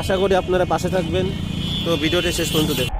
আশা করি আপনারা পাশে থাকবেন। তো ভিডিওটি শেষ পর্যন্ত দেখুন।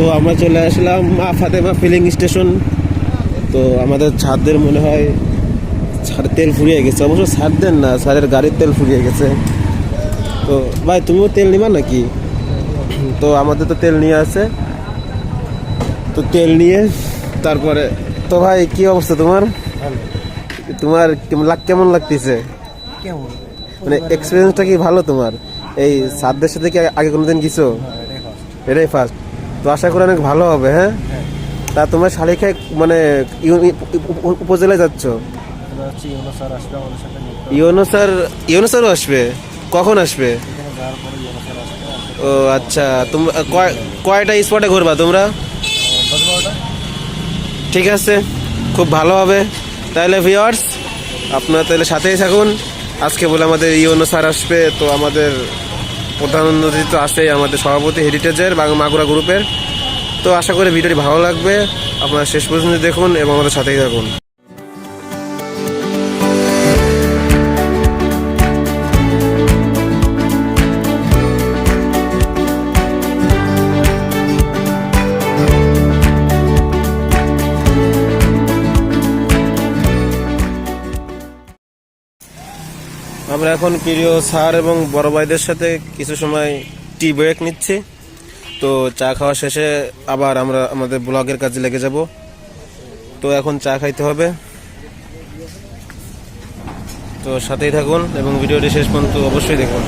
তো আমরা চলে আসলাম মা ফাতেমা ফিলিং স্টেশন তো আমাদের ছাদদের মনে হয় ছাড় তেল ফুরিয়ে গেছে। অবশ্য ছাড় দেন না স্যারের গাড়ির তেল ফুরিয়ে গেছে। তো ভাই তুমিও তেল নিবা নাকি? তো আমাদের তো তেল নিয়ে আছে। তো তেল নিয়ে তারপরে তো ভাই কি অবস্থা তোমার? তোমার কেমন লাগ কেমন লাগতেছে? মানে এক্সপিরিয়েন্সটা কি ভালো তোমার? এই সাতদের সাথে কি আগে কোনোদিন গেছো? এটাই ফার্স্ট তো আশা করি অনেক ভালো হবে হ্যাঁ? তা তোমার শালিখায় মানে উপজেলায় যাচ্ছ? UNO sir UNO sir UNO স্যারও আসবে? কখন আসবে? ও আচ্ছা তোমরা কয়- কয়টা স্পটে ঘুরবা তোমরা? ঠিক আছে খুব ভালো হবে। তাহলে ভিওয়ার্স আপনারা তাহলে সাথেই থাকুন। আজকে বলে আমাদের ইউনো স্যার আসবে তো আমাদের প্রধান অতিথি তো আছেই আমাদের সভাপতি হেরিটেজের মাগুরা গ্রুপের। তো আশা করি ভিডিওটি ভালো লাগবে। আপনারা শেষ পর্যন্ত দেখুন এবং আমাদের সাথেই থাকুন। আমরা এখন প্রিয় স্যার এবং বড় ভাইদের সাথে কিছু সময় টি ব্রেক নিচ্ছি। তো চা খাওয়া শেষে আবার আমরা আমাদের ব্লগের কাজে লেগে যাব। তো এখন চা খাইতে হবে। তো সাথেই থাকুন এবং ভিডিওটি শেষ পর্যন্ত অবশ্যই দেখুন।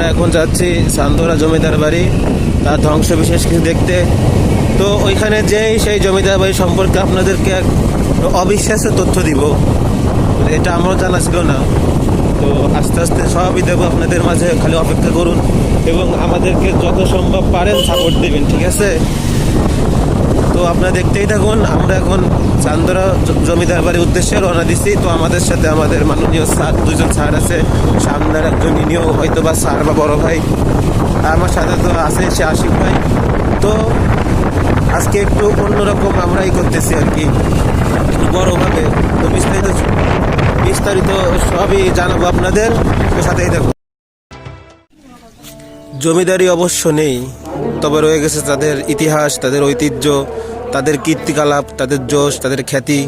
আমরা এখন যাচ্ছি সান্দোরা জমিদার বাড়ি, তার ধ্বংস বিশেষ কিছু দেখতে। তো ওইখানে যেই সেই জমিদার বাড়ি সম্পর্কে আপনাদেরকে এক অবিশ্বাস্য তথ্য দিব। এটা আমারও জানা ছিল না। তো আস্তে আস্তে সবই দেবো আপনাদের মাঝে, খালি অপেক্ষা করুন এবং আমাদেরকে যত সম্ভব পারেন সাপোর্ট দেবেন, ঠিক আছে? তো আপনারা দেখতেই থাকুন, আমরা এখন চান্দরা জমিদার বাড়ির উদ্দেশ্যে রওনা দিচ্ছি তো আমাদের সাথে আমাদের মাননীয় স্যার দুজন স্যার আছে। সামনের একজন ইনিও হয়তো বা স্যার বা বড় ভাই। আমার সাথে তো আছে সে আশিক ভাই। তো আজকে একটু অন্যরকম আমরাই করতেছি আর কি। বড়ভাবে তো বিস্তারিত বিস্তারিত সবই জানাব আপনাদের। সাথেই দেখুন জমিদারি অবশ্য নেই, তবে রয়ে গেছে তাদের ইতিহাস, তাদের ঐতিহ্য, তাদের কীর্তিকলাপ, তাদের যশ তাদের খ্যাতি।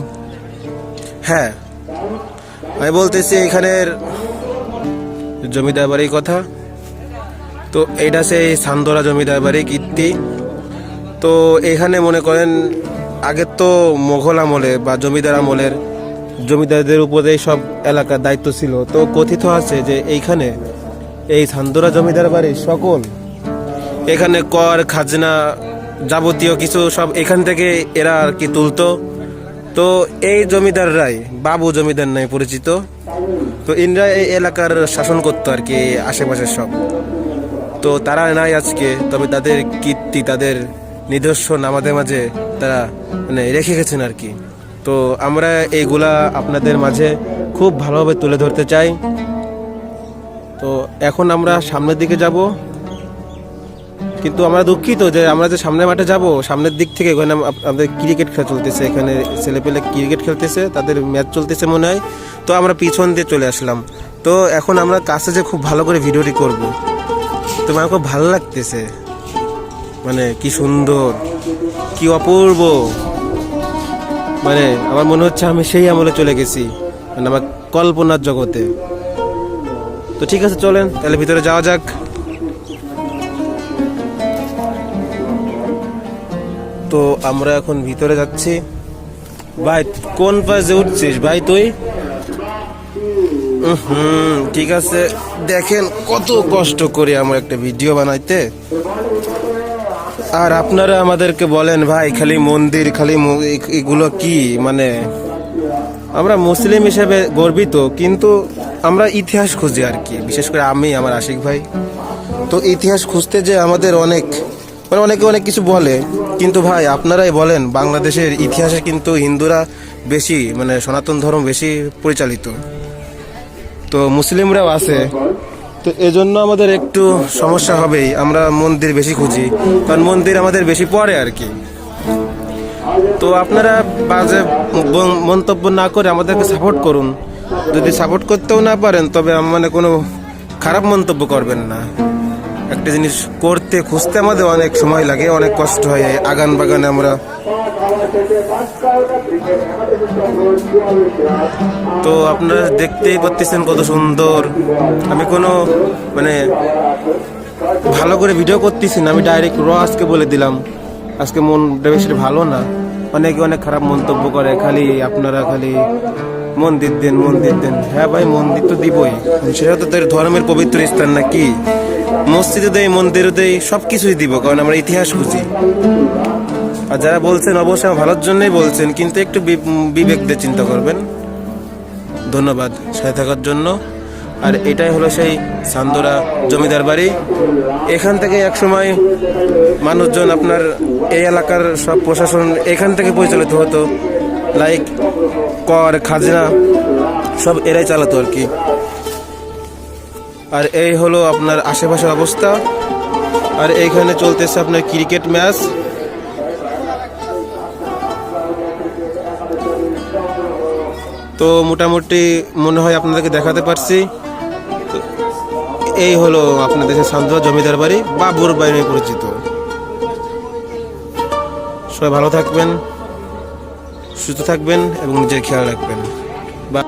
হ্যাঁ আমি বলতেছি এখানের জমিদার বাড়ির কথা। তো এটা সেই সান্দরা জমিদার বাড়ি কীর্তি। তো এখানে মনে করেন আগে তো মোঘল আমলে বা জমিদার আমলের জমিদারদের উপরে সব এলাকার দায়িত্ব ছিল, তো কথিত আছে যে এইখানে এই সান্দুরা জমিদার বাড়ির সকল। এখানে কর, খাজনা যাবতীয় কিছু সব এখান থেকে এরা আর কি তুলতো। তো এই জমিদাররাই, বাবু জমিদার নাই পরিচিত। তো ইনরা এই এলাকার শাসন করতো আর কি আশেপাশের সব। তো তারা নাই আজকে, তবে তাদের কীর্তি, তাদের নিদর্শন আমাদের মাঝে তারা মানে রেখে গেছেন আর কি। তো আমরা এইগুলা আপনাদের মাঝে খুব ভালোভাবে তুলে ধরতে চাই। তো এখন আমরা সামনের দিকে যাব। কিন্তু আমরা দুঃখিত যে আমরা যে সামনের মাঠে যাব, সামনের দিক থেকে ওখানে আমাদের ক্রিকেট খেলা চলতেছে। এখানে ছেলেপেলে ক্রিকেট খেলতেছে, তাদের ম্যাচ চলতেছে মনে হয়। তো আমরা পিছন দিয়ে চলে আসলাম। তো এখন আমরা কাছে যে খুব ভালো করে ভিডিওটি করব। তো আমার খুব ভালো লাগতেছে। মানে কি সুন্দর, কি অপূর্ব। মানে আমার মনে হচ্ছে আমি সেই আমলে চলে গেছি। মানে আমার কল্পনার জগতে। তো ঠিক আছে, চলেন। তাহলে ভিতরে যাওয়া যাক। তো আমরা এখন ভিতরে যাচ্ছি। ভাই, কোন পাশে উঠছিস? ভাই, তুই? হুম, ঠিক আছে। দেখেন, কত কষ্ট করে আমরা একটা ভিডিও বানাইতে। আর আপনারা আমাদেরকে বলেন, ভাই, খালি মন্দির, খালি এগুলো কি? মানে আমরা মুসলিম হিসেবে গর্বিত, কিন্তু আমরা ইতিহাস খুঁজি আর কি, বিশেষ করে আমি, আমার আশিক ভাই। তো ইতিহাস খুঁজতে যে আমাদের অনেক মানে অনেকে অনেক কিছু বলে, কিন্তু ভাই, আপনারাই বলেন, বাংলাদেশের ইতিহাসে কিন্তু হিন্দুরা বেশি মানে সনাতন ধর্ম বেশি পরিচালিত। তো মুসলিমরাও আছে। তো এজন্য আমাদের একটু সমস্যা হবেই, আমরা মন্দির বেশি খুঁজি, কারণ মন্দির আমাদের বেশি পড়ে আর কি। তো আপনারা বাজে মন্তব্য না করে আমাদেরকে সাপোর্ট করুন। যদি সাপোর্ট করতেও না পারেন, তবে মানে কোনো খারাপ মন্তব্য করবেন না। একটা জিনিস করতে, খুঁজতে আমাদের অনেক সময় লাগে, অনেক কষ্ট হয়। আগান বাগানে আমরা তো আপনারা দেখতেই পাচ্ছেন কত সুন্দর। আমি কোনো মানে ভালো করে ভিডিও করতেছি না, আমি ডাইরেক্ট র আজকে বলে দিলাম। আজকে মনটা বেশি ভালো না। অনেকে অনেক খারাপ মন্তব্য করে, খালি আপনারা খালি মন্দির দেন মন্দির দেন। হ্যাঁ ভাই, মন্দির তো দিবই। সেটা তো তাদের ধর্মের পবিত্র স্থান নাকি? মসজিদে দেয় মন্দিরে দেয় সব কিছুই দিব, কারণ আমরা ইতিহাস খুঁজি আর যারা বলছেন, অবশ্যই ভালোর জন্যই বলছেন, কিন্তু একটু বিবেক দিয়ে চিন্তা করবেন। ধন্যবাদ সাথে থাকার জন্য। আর এটাই হলো সেই সান্দোরা জমিদার বাড়ি। এখান থেকে এক সময় মানুষজন আপনার এই এলাকার সব প্রশাসন এখান থেকে পরিচালিত হতো। লাইক কর, খাজনা, সব এরাই চালাতো আর কি। আর এই হলো আপনার আশেপাশের অবস্থা। আর এইখানে চলতেছে আপনার ক্রিকেট ম্যাচ। তো মোটামুটি মনে হয় আপনাদেরকে দেখাতে পারছি। এই হলো আপনার দেশের জমিদার বাড়ি, বাবুর বাড়ি নামে পরিচিত। সবাই ভালো থাকবেন। সুস্থ থাকবেন এবং নিজের খেয়াল রাখবেন। বা